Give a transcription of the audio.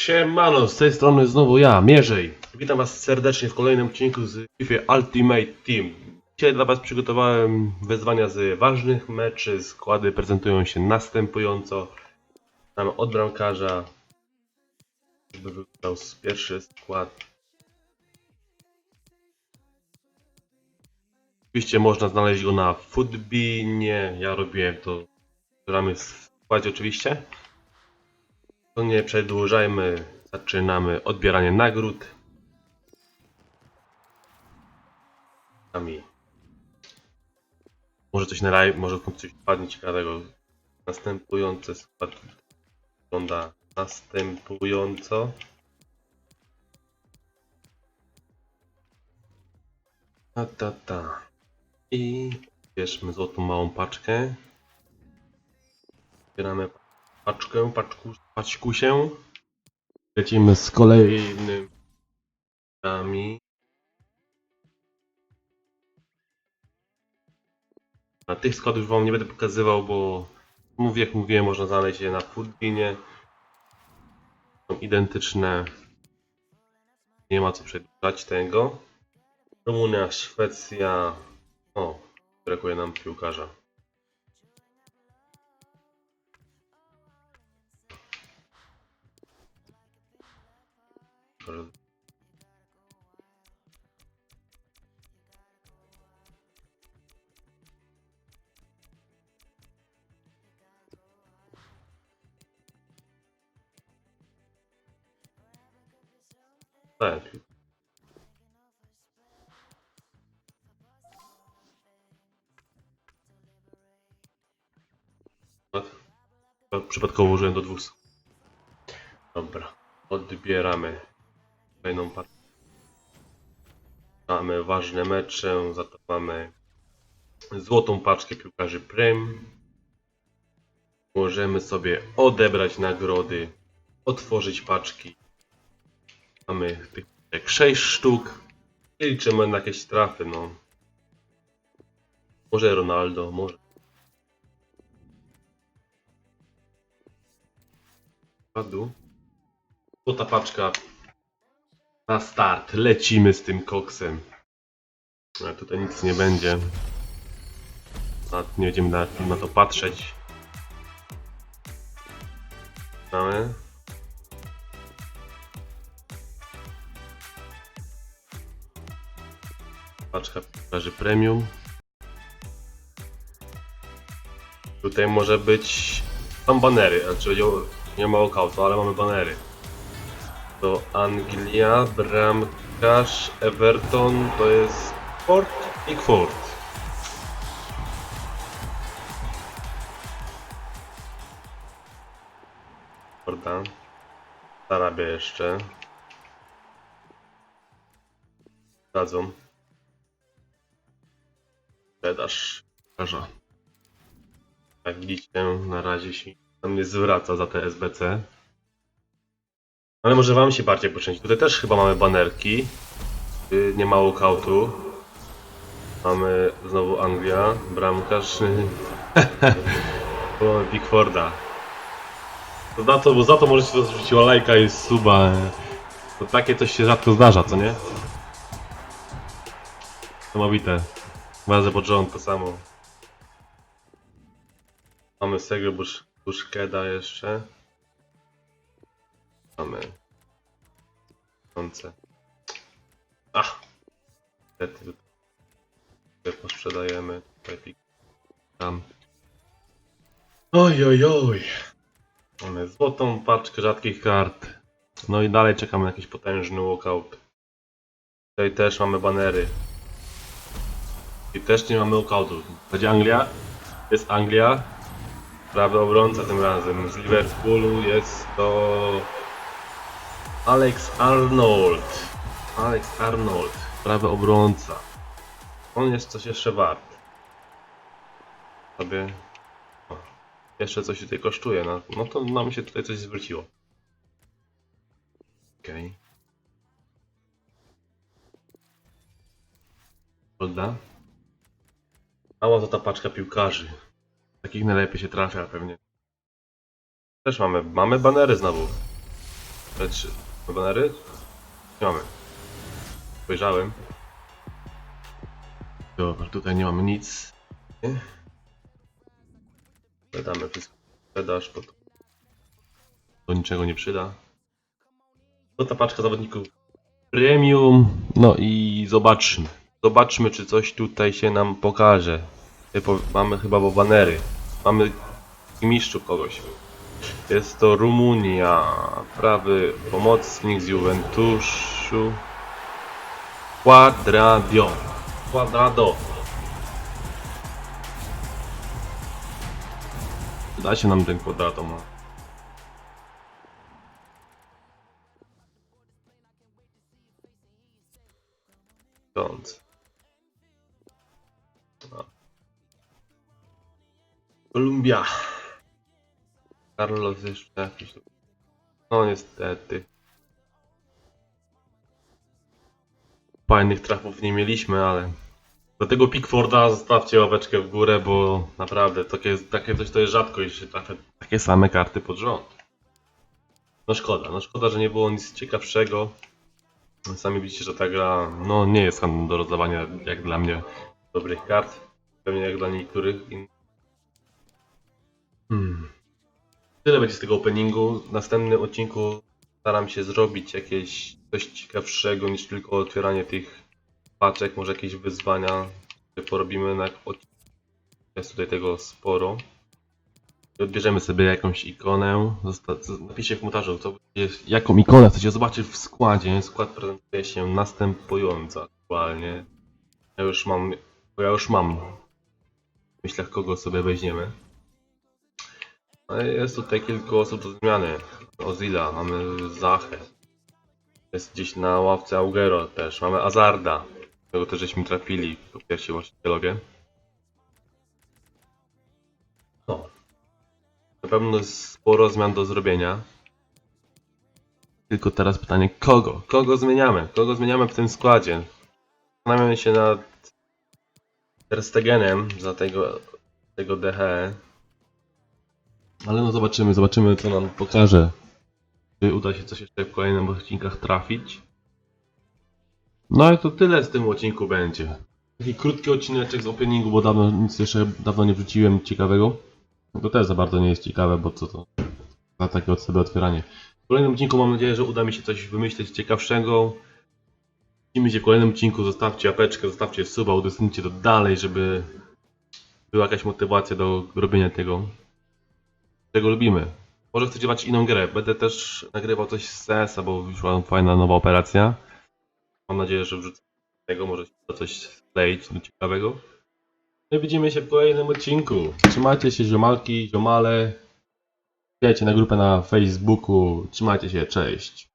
Siemano, z tej strony znowu ja, Mierzej. Witam was serdecznie w kolejnym odcinku z FIFA Ultimate Team. Dzisiaj dla was przygotowałem wyzwania z ważnych meczy. Składy prezentują się następująco. Mamy od bramkarza, żeby wybrał pierwszy skład. Oczywiście można znaleźć go na Footbinie. Ja robiłem to. Gramy w składzie oczywiście. To nie przedłużajmy, zaczynamy odbieranie nagród. Sami. Może coś na może coś padnie ciekawego. Następujący skład wygląda następująco. Ta, ta, ta. I bierzmy złotą małą paczkę. Zbieramy paczkę, paczku, paczku się. Lecimy z kolejnymi. Na tych składów wam nie będę pokazywał, bo mówię, jak mówiłem, można znaleźć je na Foodbinie. Są identyczne. Nie ma co przedłużać tego. Rumunia, Szwecja. O, brakuje nam piłkarza. Proszę. Tak. Przypadkowo użyłem do dwóch. Dobra, odbieramy kolejną partię. Mamy ważne mecze, za to mamy złotą paczkę piłkarzy Prem. Możemy sobie odebrać nagrody, otworzyć paczki. Mamy tych jak 6 sztuk. I liczymy na jakieś trafy, no. Może Ronaldo, może. Padł. Złota paczka na start. Lecimy z tym koksem. Ale tutaj nic nie będzie. Nie będziemy na, na to patrzeć. Mamy. Paczka piłkarzy premium. Tutaj może być... Są banery, znaczy nie ma okautu, ale mamy banery. To Anglia, bramkarz, Everton, to jest Ford i Ford. Forda. Zarabia jeszcze. Dadzą. Sprzedaż. Każa. Jak widzicie, na razie się tam nie zwraca za te SBC. Ale może wam się bardziej poczęć. Tutaj też chyba mamy banerki. Yy, Nie ma walkoutu. Mamy znowu Anglia, bramkarz. Mamy Pickforda. To za to, bo za to możecie zrzuciła lajka i suba. To takie coś się rzadko zdarza, co nie? Niesamowite. Razy pod rząd to samo. Mamy Sego Bush, Bushkeda jeszcze. Mamy. Końce. Ach! Niestety. Posprzedajemy. Tutaj. Tam. Oj, oj, oj. Mamy złotą paczkę rzadkich kart. No i dalej czekamy na jakiś potężny walkout. Tutaj też mamy banery. I też nie mamy walkoutu. Będzie Anglia? Jest Anglia. Prawy obrońca tym razem. Z Liverpoolu jest to... Alex Arnold. Alex Arnold. Prawy obrońca. On jest coś jeszcze wart. Sobie... O, jeszcze coś tutaj kosztuje. No, no to nam się tutaj coś zwróciło. Okej. Prawda? Mała złota paczka piłkarzy. Takich najlepiej się trafia pewnie. Też mamy, mamy banery znowu. Lecz banery? Mamy. Spojrzałem. Dobra, tutaj nie mamy nic. Sprzedamy wszystko. Sprzedaż, bo to niczego nie przyda. To ta paczka zawodników premium. No i zobaczmy. Zobaczmy, czy coś tutaj się nam pokaże. Mamy chyba bo banery. Mamy mistrzu kogoś. Jest to Rumunia. Prawy pomocnik z Juventusu. Quadradio. Quadrado. Da się nam ten kwadrato ma. Kolumbia. Carlos jeszcze jakiś. No niestety. Fajnych trafów nie mieliśmy, ale. Do tego Pickforda zostawcie ławeczkę w górę, bo naprawdę takie, takie coś to jest rzadkość, że trafia takie same karty pod rząd. No szkoda, no szkoda, że nie było nic ciekawszego. Sami widzicie, że ta gra no, nie jest tam do rozdawania jak dla mnie dobrych kart. Pewnie jak dla niektórych innych. Hmm. Tyle będzie z tego openingu. W następnym odcinku staram się zrobić jakieś coś ciekawszego niż tylko otwieranie tych paczek, może jakieś wyzwania, które porobimy na odcinku. Jest tutaj tego sporo. Odbierzemy sobie jakąś ikonę. Napiszcie w komentarzu, co jest, jaką ikonę chcecie zobaczyć w składzie. Skład prezentuje się następująco aktualnie. Ja już mam, ja już mam w myślach kogo sobie weźmiemy. No Jest tutaj kilku osób do zmiany. Ozila, mamy Zachę. Jest gdzieś na ławce Augero też. Mamy Azarda. Tego też żeśmy trafili po pierwsi właścicielowie. No. Na pewno jest sporo zmian do zrobienia. Tylko teraz pytanie, kogo? Kogo zmieniamy? Kogo zmieniamy w tym składzie? Zastanawiam się nad Ter Stegenem za tego, tego DHE. Ale no zobaczymy, zobaczymy co nam pokaże. Czy uda się coś jeszcze w kolejnych odcinkach trafić. No i to tyle z tym odcinku będzie. Taki krótki odcineczek z openingu, bo dawno nic jeszcze dawno nie wrzuciłem ciekawego. To też za bardzo nie jest ciekawe, bo co to za takie od sobie otwieranie. W kolejnym odcinku mam nadzieję, że uda mi się coś wymyślić ciekawszego. Widzimy się w kolejnym odcinku, zostawcie apeczkę, zostawcie suba, udostępnijcie to dalej, żeby była jakaś motywacja do robienia tego, czego lubimy. Może chcecie zobaczyć inną grę, będę też nagrywał coś z CS-a, bo wyszła fajna nowa operacja. Mam nadzieję, że wrzucę tego, może coś skleić do ciekawego. No i widzimy się w kolejnym odcinku. Trzymajcie się ziomalki, ziomale. Wbijajcie na grupę na Facebooku. Trzymajcie się, cześć.